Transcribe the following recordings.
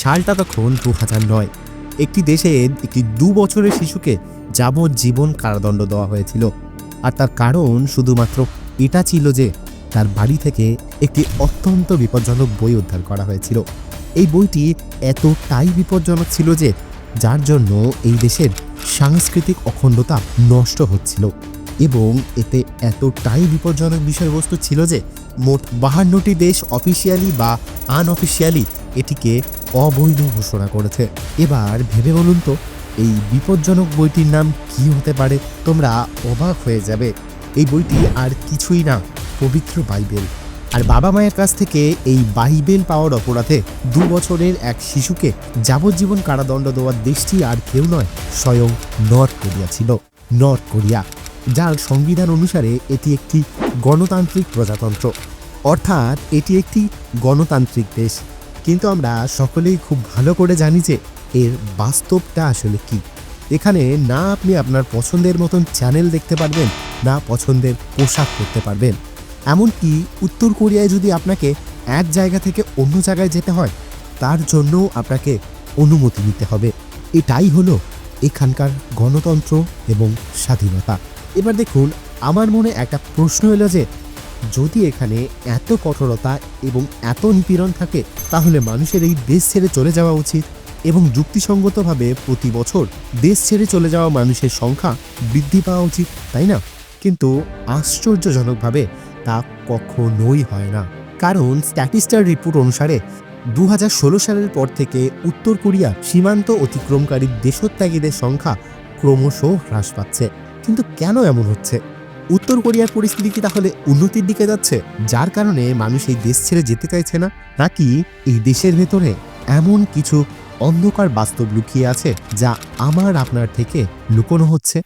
সালটা তখন দু হাজার নয়। একটি দেশে একটি দু বছরের শিশুকে যাবজ্জীবন কারাদণ্ড দেওয়া হয়েছিল। আর তার কারণ শুধুমাত্র এটা ছিল যে তার বাড়ি থেকে একটি অত্যন্ত বিপজ্জনক বই উদ্ধার করা হয়েছিল। এই বইটি এতটাই বিপজ্জনক ছিল যে যার জন্য এই দেশের সাংস্কৃতিক অখণ্ডতা নষ্ট হচ্ছিল। এবং এতে এতটাই বিপজ্জনক বিষয়বস্তু ছিল যে মোট বাহান্নটি দেশ অফিসিয়ালি বা আনঅফিসিয়ালি এটিকে অবৈধ ঘোষণা করেছে। এবার ভেবে বলুন তো, এই বিপজ্জনক বইটির নাম কি হতে পারে? তোমরা অবাক হয়ে যাবে। এই বইটি আর কিছুই না, পবিত্র বাইবেল। আর বাবা মায়ের কাছ থেকে এই বাইবেল পাওয়ার অপরাধে দু বছরের এক শিশুকে যাবজ্জীবন কারাদণ্ড দেওয়ার দেশটি আর কেউ নয়, স্বয়ং নর্থ কোরিয়া ছিল। নর্থ কোরিয়া, যার সংবিধান অনুসারে এটি একটি গণতান্ত্রিক প্রজাতন্ত্র। অর্থাৎ এটি একটি গণতান্ত্রিক দেশ। কিন্তু আমরা সকলেই খুব ভালো করে জানি যে এর বাস্তবটা আসলে কি। এখানে না আপনি আপনার পছন্দের মতন চ্যানেল দেখতে পারবেন, না পছন্দের পোশাক পরতে পারবেন। এমনকি উত্তর কোরিয়ায় যদি আপনাকে এক জায়গা থেকে অন্য জায়গায় যেতে হয়, তার জন্য আপনাকে অনুমতি নিতে হবে। এটাই হলো এখানকার গণতন্ত্র এবং স্বাধীনতা। এবার দেখুন, আমার মনে একটা প্রশ্ন এলো যে যদি এখানে এত কঠোরতা এবং এত নিপীড়ন থাকে, তাহলে মানুষের এই দেশ ছেড়ে চলে যাওয়া উচিত এবং যুক্তিসঙ্গতভাবে প্রতি বছর দেশ ছেড়ে চলে যাওয়া মানুষের সংখ্যা বৃদ্ধি পাওয়া উচিত, তাই না? কিন্তু আশ্চর্যজনকভাবে তা কখনোই হয় না। কারণ স্ট্যাটিস্টার রিপোর্ট অনুসারে দু হাজার ষোলো সালের পর থেকে উত্তর কোরিয়া সীমান্ত অতিক্রমকারী দেশত্যাগীদের সংখ্যা ক্রমশ হ্রাস পাচ্ছে। কিন্তু কেন এমন হচ্ছে? উত্তর কোরিয়ার পরিস্থিতি কি তাহলে উন্নতির দিকে যাচ্ছে? যার কারণে মানুষ এই দেশ ছেড়ে যেতে চাইছে না? নাকি এই দেশের ভেতরে এমন কিছু অন্ধকার বাস্তব লুকিয়ে আছে যা আমার আপনার থেকে লুকোনো হচ্ছে?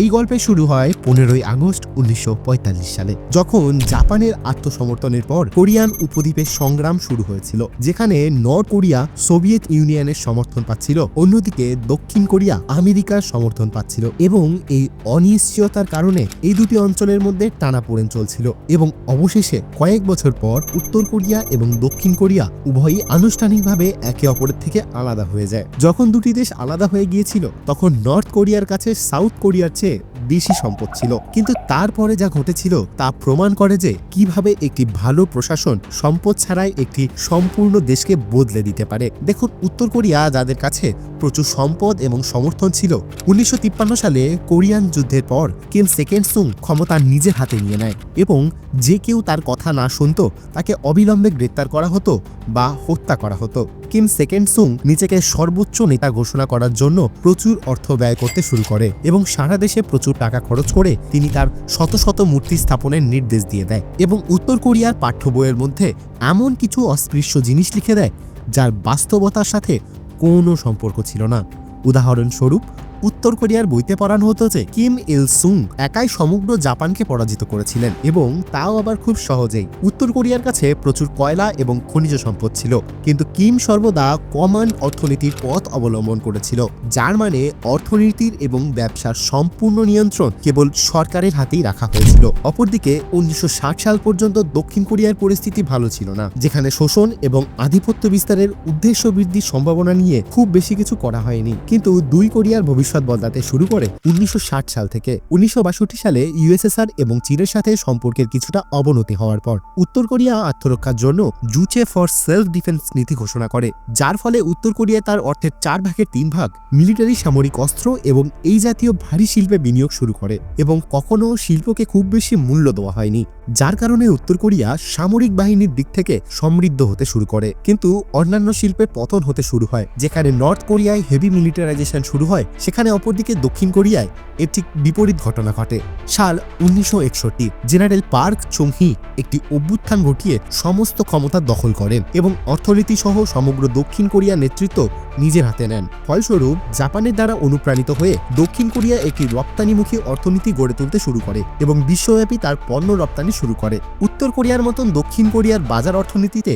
এই গল্পে শুরু হয় পনেরোই আগস্ট উনিশশো পঁয়তাল্লিশ সালে, যখন জাপানের আত্মসমর্থনের পর কোরিয়ান উপদ্বীপের সংগ্রাম শুরু হয়েছিল, যেখানে নর্থ কোরিয়া সোভিয়েত ইউনিয়নের সমর্থন পাচ্ছিল, অন্যদিকে দক্ষিণ কোরিয়া আমেরিকার সমর্থন পাচ্ছিল এবং এই অনিশ্চয়তার কারণে এই দুটি অঞ্চলের মধ্যে টানাপোড়েন চলছিল এবং অবশেষে কয়েক বছর পর উত্তর কোরিয়া এবং দক্ষিণ কোরিয়া উভয়ই আনুষ্ঠানিকভাবে একে অপরের থেকে আলাদা হয়ে যায়। যখন দুটি দেশ আলাদা হয়ে গিয়েছিল, তখন নর্থ কোরিয়ার কাছে সাউথ কোরিয়ার চেয়ে বেশি সম্পদ ছিল। কিন্তু তারপরে যা ঘটেছিল, তা প্রমাণ করে যে কীভাবে একটি ভালো প্রশাসন সম্পদ ছাড়াই একটি সম্পূর্ণ দেশকে বদলে দিতে পারে। দেখুন, উত্তর কোরিয়া যাদের কাছে প্রচুর সম্পদ এবং সমর্থন ছিল, উনিশশো সালে কোরিয়ান যুদ্ধের পর কিম সেকেন্ড সুং ক্ষমতা নিজের হাতে নিয়ে নেয় এবং যে কেউ তার কথা না শুনত, তাকে অবিলম্বে গ্রেপ্তার করা হতো বা হত্যা করা হতো। কিম সেকেন্ড সুং নিজেকে সর্বোচ্চ নেতা ঘোষণা করার জন্য প্রচুর অর্থ ব্যয় করতে শুরু করে এবং সারা দেশে প্রচুর টাকা খরচ করে তিনি তার শত শত মূর্তি স্থাপনের নির্দেশ দিয়ে দেয় এবং উত্তর কোরিয়ার পাঠ্য বইয়ের মধ্যে এমন কিছু অস্পৃশ্য জিনিস লিখে দেয়, যার বাস্তবতার সাথে কোনো সম্পর্ক ছিল না। উদাহরণস্বরূপ উত্তর কোরিয়ার বইতে পড়ানো হতো যে কিম ইল সুং একাই সমগ্র জাপানকে পরাজিত করেছিলেন এবং তাও আবার খুব সহজেই। উত্তর কোরিয়ার কাছে প্রচুর কয়লা এবং খনিজ সম্পদ ছিল, কিন্তু কিম সর্বদা কমান্ড অর্থনীতির পথ অবলম্বন করেছিল, যার মানে অর্থনীতির এবং ব্যবসার সম্পূর্ণ নিয়ন্ত্রণ কেবল সরকারের হাতেই রাখা হয়েছিল। অপরদিকে, উনিশশো ষাট সাল পর্যন্ত দক্ষিণ কোরিয়ার পরিস্থিতি ভালো ছিল না, যেখানে শোষণ এবং আধিপত্য বিস্তারের উদ্দেশ্য বৃদ্ধির সম্ভাবনা নিয়ে খুব বেশি কিছু করা হয়নি। কিন্তু দুই কোরিয়ার ভবিষ্যৎ বদলাতে শুরু করে উনিশশো ষাট সাল থেকে। উনিশশো সালে ইউএসএসআর এবং চীনের সাথে সম্পর্কের কিছুটা অবনতি হওয়ার পর উত্তর কোরিয়া আত্মরক্ষার জন্য জুচে ফর সেলফ ডিফেন্স নীতি ঘোষণা করে, যার ফলে উত্তর কোরিয়া তার অর্থের চার ভাগের তিন ভাগ মিলিটারি সামরিক অস্ত্র এবং এই জাতীয় ভারী শিল্পে বিনিয়োগ শুরু করে এবং কখনো শিল্পকে খুব বেশি মূল্য দেওয়া হয়নি, যার কারণে উত্তর কোরিয়া সামরিক বাহিনীর দিক থেকে সমৃদ্ধ হতে শুরু করে। কিন্তু অন্যান্য শিল্পের পতন হতে শুরু হয়, যেখানে নর্থ কোরিয়ায় হেভি মিলিটারাইজেশন শুরু হয় সেখানে অপরদিকে দক্ষিণ কোরিয়ায় এর ঠিক বিপরীত ঘটনা ঘটে। সাল উনিশশো একষট্টি জেনারেল পার্ক চোংহি একটি অভ্যুত্থান ঘটিয়ে সমস্ত ক্ষমতা দখল করেন এবং অর্থনীতি সহ সমগ্র দক্ষিণ কোরিয়ার নেতৃত্ব নিজের হাতে নেন। ফলস্বরূপ, জাপানের দ্বারা অনুপ্রাণিত হয়ে দক্ষিণ কোরিয়া একটি রপ্তানিমুখী অর্থনীতি গড়ে তুলতে শুরু করে এবং বিশ্বব্যাপী তার পণ্য রপ্তানি শুরু করে। উত্তর কোরিয়ার মতন দক্ষিণ কোরিয়ার বাজার অর্থনীতিতে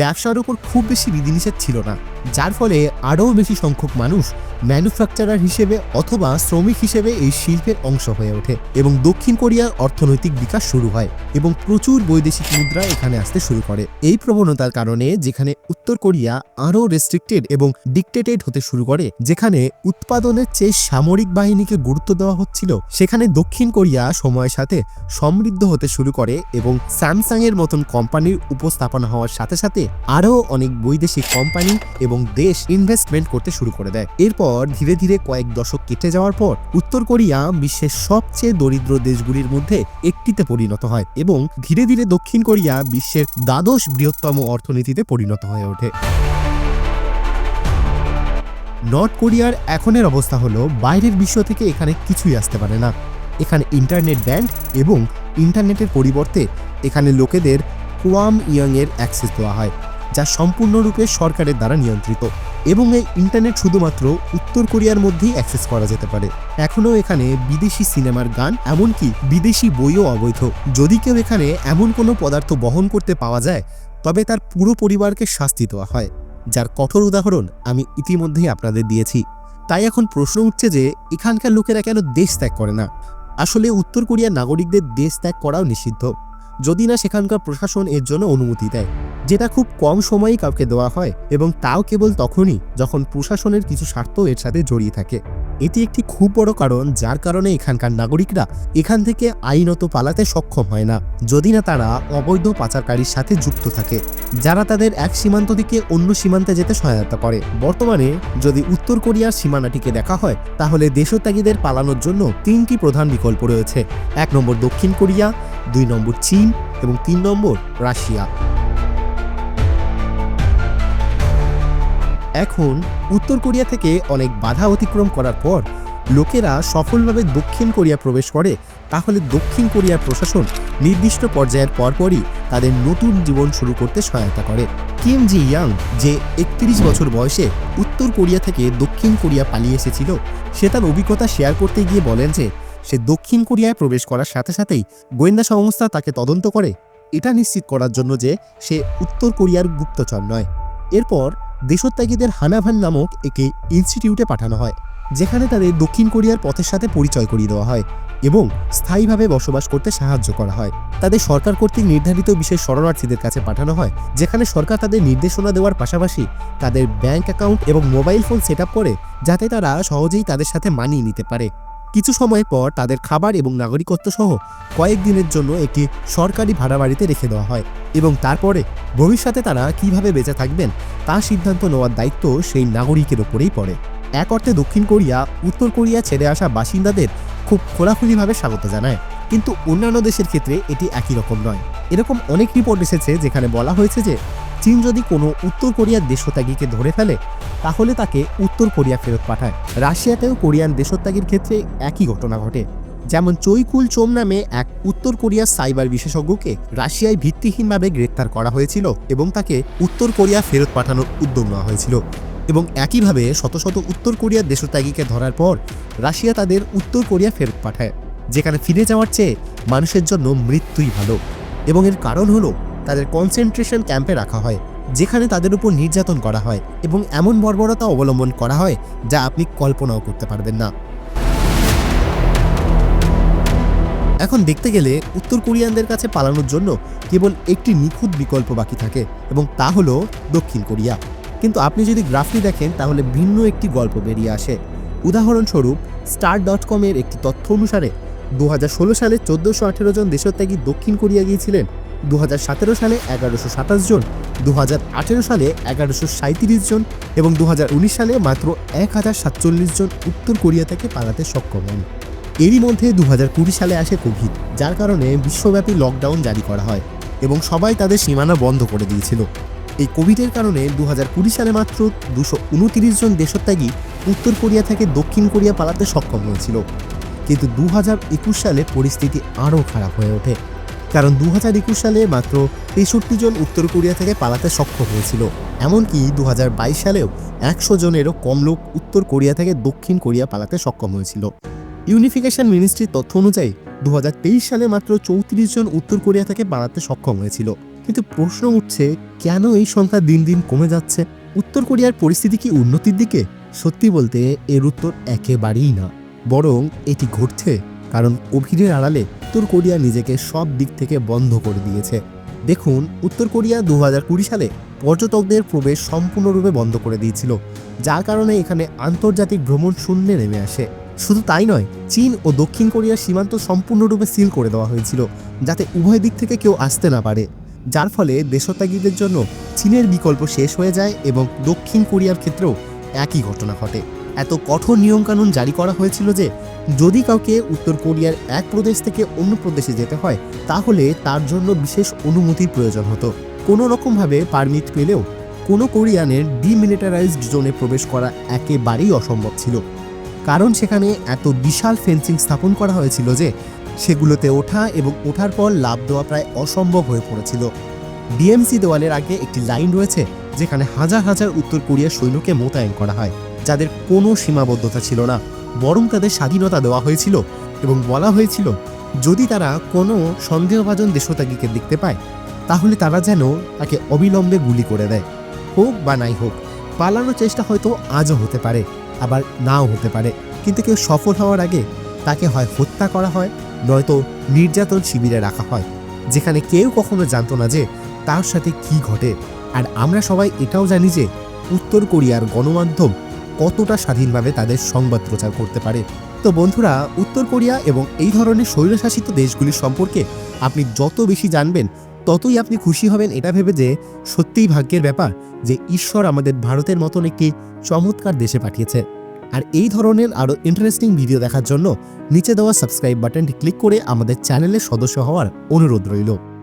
ব্যবসার উপর খুব বেশি বিধিনিষেধ ছিল না। যার ফলে আরও বেশি সংখ্যক মানুষ ম্যানুফ্যাকচারার হিসেবে অথবা শ্রমিক হিসেবে এই শিল্পের অংশ হয়ে ওঠে এবং দক্ষিণ কোরিয়ার অর্থনৈতিক বিকাশ শুরু হয় এবং প্রচুর বৈদেশিক মুদ্রা এখানে আসতে শুরু করে। এই প্রবণতার কারণে যেখানে উত্তর কোরিয়া আরও রেস্ট্রিক্টেড এবং ডিকটেটেড হতে শুরু করে, যেখানে উৎপাদনের চেয়ে সামরিক বাহিনীকে গুরুত্ব দেওয়া হচ্ছিল, সেখানে দক্ষিণ কোরিয়া সময়ের সাথে সমৃদ্ধ হতে শুরু করে এবং স্যামসাং এর মতন কোম্পানির উপস্থাপনা হওয়ার সাথে সাথে আরও অনেক বৈদেশিক কোম্পানি এবং দেশ ইনভেস্টমেন্ট করতে শুরু করে দেয়। এরপর ধীরে ধীরে কয়েক দশক কেটে যাওয়ার পর উত্তর কোরিয়া বিশ্বের সবচেয়ে দরিদ্র দেশগুলির মধ্যে একটিতে পরিণত হয় এবং ধীরে ধীরে দক্ষিণ কোরিয়া বিশ্বের দ্বাদশ বৃহত্তম অর্থনীতিতে পরিণত হয়ে ওঠে। নর্থ কোরিয়ার এখনের অবস্থা হলো, বাইরের বিশ্ব থেকে এখানে কিছুই আসতে পারে না। এখানে ইন্টারনেট ব্যান্ড এবং ইন্টারনেটের পরিবর্তে এখানে লোকেদের কোয়াম ইয়ংয়ের অ্যাক্সেস দেওয়া হয়। যা সম্পূর্ণরূপে সরকারের দ্বারা নিয়ন্ত্রিত এবং এই ইন্টারনেট শুধুমাত্র উত্তর কোরিয়ার মধ্যেই অ্যাক্সেস করা যেতে পারে। এখনও এখানে বিদেশি সিনেমার গান এমনকি বিদেশি বইও অবৈধ। যদি কেউ এখানে এমন কোনো পদার্থ বহন করতে পাওয়া যায়, তবে তার পুরো পরিবারকে শাস্তি দেওয়া হয়। যার কঠোর উদাহরণ আমি ইতিমধ্যেই আপনাদের দিয়েছি। তাই এখন প্রশ্ন উঠছে যে, এখানকার লোকেরা কেন দেশ ত্যাগ করে না? আসলে উত্তর কোরিয়ার নাগরিকদের দেশ ত্যাগ করাও নিষিদ্ধ। যদি না সেখানকার প্রশাসন এর জন্য অনুমতি দেয়। যেটা খুব কম সময়েই কাউকে দেওয়া হয় এবং তাও কেবল তখনই যখন প্রশাসনের কিছু স্বার্থ এর সাথে জড়িয়ে থাকে। এটি একটি খুব বড় কারণ যার কারণে এখানকার নাগরিকরা এখান থেকে আইনত পালাতে সক্ষম হয় না, যদি না তারা অবৈধ পাচারকারীর সাথে যুক্ত থাকে, যারা তাদের এক সীমান্ত থেকে অন্য সীমান্তে যেতে সহায়তা করে। বর্তমানে যদি উত্তর কোরিয়ার সীমানাটিকে দেখা হয়, তাহলে দেশত্যাগীদের পালানোর জন্য তিনটি প্রধান বিকল্প রয়েছে। এক নম্বর দক্ষিণ কোরিয়া, দুই নম্বর চীন এবং তিন নম্বর রাশিয়া। এখন উত্তর কোরিয়া থেকে অনেক বাধা অতিক্রম করার পর লোকেরা সফলভাবে দক্ষিণ কোরিয়া প্রবেশ করে, তাহলে দক্ষিণ কোরিয়ার প্রশাসন নির্দিষ্ট পর্যায়ের পরপরই তাদের নতুন জীবন শুরু করতে সহায়তা করে। কিম জি ইয়াং, যে একত্রিশ বছর বয়সে উত্তর কোরিয়া থেকে দক্ষিণ কোরিয়া পালিয়ে এসেছিল, সে তার অভিজ্ঞতা শেয়ার করতে গিয়ে বলেন যে, সে দক্ষিণ কোরিয়ায় প্রবেশ করার সাথে সাথেই গোয়েন্দা সংস্থা তাকে তদন্ত করে। এটা নিশ্চিত করার জন্য যে সে উত্তর কোরিয়ার গুপ্তচর নয়। এরপর দেশত্যাগীদের হানাভান নামক একটি ইনস্টিটিউটে পাঠানো হয়, যেখানে তাদের দক্ষিণ কোরিয়ার পথের সাথে পরিচয় করিয়ে দেওয়া হয় এবং স্থায়ীভাবে বসবাস করতে সাহায্য করা হয়। তাদের সরকার কর্তৃক নির্ধারিত বিশেষ শরণার্থীদের কাছে পাঠানো হয়, যেখানে সরকার তাদের নির্দেশনা দেওয়ার পাশাপাশি তাদের ব্যাংক অ্যাকাউন্ট এবং মোবাইল ফোন সেট করে, যাতে তারা সহজেই তাদের সাথে মানিয়ে নিতে পারে। কিছু সময় পর তাদের খাবার এবং নাগরিকত্ব সহ কয়েকদিনের জন্য একটি সরকারি ভাড়া বাড়িতে রেখে দেওয়া হয় এবং তারপরে ভবিষ্যতে তারা কীভাবে বেঁচে থাকবেন, তা সিদ্ধান্ত নেওয়ার দায়িত্ব সেই নাগরিকের ওপরেই পড়ে। এক অর্থে দক্ষিণ কোরিয়া, উত্তর কোরিয়া ছেড়ে আসা বাসিন্দাদের খুব খোলাখুলিভাবে স্বাগত জানায়, কিন্তু অন্যান্য দেশের ক্ষেত্রে এটি একই রকম নয়। এরকম অনেক রিপোর্ট এসেছে যেখানে বলা হয়েছে যে, চীন যদি কোনো উত্তর কোরিয়ার দেশত্যাগীকে ধরে ফেলে, তাহলে তাকে উত্তর কোরিয়া ফেরত পাঠায়। রাশিয়াতেও কোরিয়ান দেশত্যাগীর ক্ষেত্রে একই ঘটনা ঘটে। যেমন চৈকুল চোম নামে এক উত্তর কোরিয়ার সাইবার বিশেষজ্ঞকে রাশিয়ায় ভিত্তিহীনভাবে গ্রেপ্তার করা হয়েছিল এবং তাকে উত্তর কোরিয়া ফেরত পাঠানোর উদ্যোগ নেওয়া হয়েছিল। এবং একইভাবে শত শত উত্তর কোরিয়ার দেশত্যাগীকে ধরার পর রাশিয়া তাদের উত্তর কোরিয়া ফেরত পাঠায়, যেখানে ফিরে যাওয়ার চেয়ে মানুষের জন্য মৃত্যুই ভালো। এবং এর কারণ হলো তাদের কনসেন্ট্রেশন ক্যাম্পে রাখা হয়, যেখানে তাদের উপর নির্যাতন করা হয় এবং এমন বর্বরতা অবলম্বন করা হয় যা আপনি কল্পনাও করতে পারবেন না। এখন দেখতে গেলে উত্তর কোরিয়ানদের কাছে পালানোর জন্য কেবল একটি নিখুঁত বিকল্প বাকি থাকে এবং তা হলো দক্ষিণ কোরিয়া। কিন্তু আপনি যদি গ্রাফটি দেখেন, তাহলে ভিন্ন একটি গল্প বেরিয়ে আসে। উদাহরণস্বরূপ, স্টার ডট কমের একটি তথ্য অনুসারে দু হাজার ষোলো সালে চোদ্দোশো আঠেরো জন দেশত্যাগী দক্ষিণ কোরিয়া গিয়েছিলেন দু হাজার সতেরো সালে এগারোশো সাতাশ জন দু আঠেরো সালে এগারোশো সাঁত্রিশ জন এবং দু হাজার উনিশ সালে মাত্র এক হাজার সাতচল্লিশ জন উত্তর কোরিয়া থেকে পালাতে সক্ষম হন। এরই মধ্যে দু হাজার কুড়ি সালে আসে কোভিড, যার কারণে বিশ্বব্যাপী লকডাউন জারি করা হয় এবং সবাই তাদের সীমানা বন্ধ করে দিয়েছিল। এই কোভিডের কারণে দু হাজার কুড়ি সালে মাত্র দুশো উনতিরিশ জন দেশত্যাগী উত্তর কোরিয়া থেকে দক্ষিণ কোরিয়া পালাতে সক্ষম হয়েছিল। কিন্তু দু হাজার একুশ সালে পরিস্থিতি আরও খারাপ হয়ে ওঠে, কারণ দু হাজার একুশ সালে মাত্র তেষট্টি জন উত্তর কোরিয়া থেকে পালাতে সক্ষম হয়েছিল। এমনকি দু হাজার বাইশ সালেও একশো জনেরও কম লোক উত্তর কোরিয়া থেকে দক্ষিণ কোরিয়া পালাতে সক্ষম হয়েছিল। ইউনিফিকেশন মিনিস্ট্রির তথ্য অনুযায়ী দু হাজার তেইশ সালে মাত্র চৌত্রিশ জন উত্তর কোরিয়া থেকে বাড়াতে সক্ষম হয়েছিল। কিন্তু প্রশ্ন উঠছে, কেন এই সংখ্যা দিন দিন কমে যাচ্ছে? উত্তর কোরিয়ার পরিস্থিতি কি উন্নতির দিকে? সত্যি বলতে, এর উত্তর একেবারেই না। বরং, এটি ঘটছে কারণ কোভিডের আড়ালে উত্তর কোরিয়া নিজেকে সব দিক থেকে বন্ধ করে দিয়েছে। দেখুন, উত্তর কোরিয়া দু কুড়ি সালে পর্যটকদের প্রবেশ সম্পূর্ণরূপে বন্ধ করে দিয়েছিল, যার কারণে এখানে আন্তর্জাতিক ভ্রমণ শূন্যে নেমে আসে। শুধু তাই নয়, চীন ও দক্ষিণ কোরিয়ার সীমান্ত সম্পূর্ণরূপে সিল করে দেওয়া হয়েছিল, যাতে উভয় দিক থেকে কেউ আসতে না পারে। যার ফলে দেশত্যাগীদের জন্য চীনের বিকল্প শেষ হয়ে যায় এবং দক্ষিণ কোরিয়ার ক্ষেত্রেও একই ঘটনা ঘটে। এত কঠোর নিয়মকানুন জারি করা হয়েছিল যে, যদি কাউকে উত্তর কোরিয়ার এক প্রদেশ থেকে অন্য প্রদেশে যেতে হয়, তাহলে তার জন্য বিশেষ অনুমতির প্রয়োজন হতো। কোনো রকমভাবে পারমিট পেলেও কোনো কোরিয়ানের ডিমিলিটারাইজড জোনে প্রবেশ করা একেবারেই অসম্ভব ছিল। কারণ সেখানে এত বিশাল ফেন্সিং স্থাপন করা হয়েছিল যে সেগুলোতে ওঠা এবং ওঠার পর লাভ দেওয়া প্রায় অসম্ভব হয়ে পড়েছিল। ডিএমসি দেওয়ালের আগে একটি লাইন রয়েছে যেখানে হাজার হাজার উত্তর কোরিয়ার সৈন্যকে মোতায়েন করা হয়, যাদের কোনো সীমাবদ্ধতা ছিল না। বরং তাদের স্বাধীনতা দেওয়া হয়েছিল এবং বলা হয়েছিল, যদি তারা কোনো সন্দেহভাজন দেশত্যাগীকে দেখতে পায়, তাহলে তারা যেন তাকে অবিলম্বে গুলি করে দেয়, হোক বা নাই হোক। পালানোর চেষ্টা হয়তো আজও হতে পারে। আবার নাও হতে পারে। কিন্তু কেউ সফল হওয়ার আগে তাকে হয় হত্যা করা হয়, নয়তো নির্যাতন শিবিরে রাখা হয়। যেখানে কেউ কখনো জানতো না যে তার সাথে কি ঘটে। আর আমরা সবাই এটাও জানি যে উত্তর কোরিয়ার গণমাধ্যম কতটা স্বাধীনভাবে তাদের সংবাদ প্রচার করতে পারে। তো বন্ধুরা, উত্তর কোরিয়া এবং এই ধরনের স্বৈরশাসিত দেশগুলির সম্পর্কে আপনি যত বেশি জানবেন ততই আপনি খুশি হবেন এটা ভেবে যে সত্যিই ভাগ্যের ব্যাপার যে ঈশ্বর আমাদের ভারতের মতন একটি চমৎকার দেশে পাঠিয়েছে। আর এই ধরনের আরও ইন্টারেস্টিং ভিডিও দেখার জন্য নিচে দেওয়া সাবস্ক্রাইব বাটনটি ক্লিক করে আমাদের চ্যানেলের সদস্য হওয়ার অনুরোধ রইল।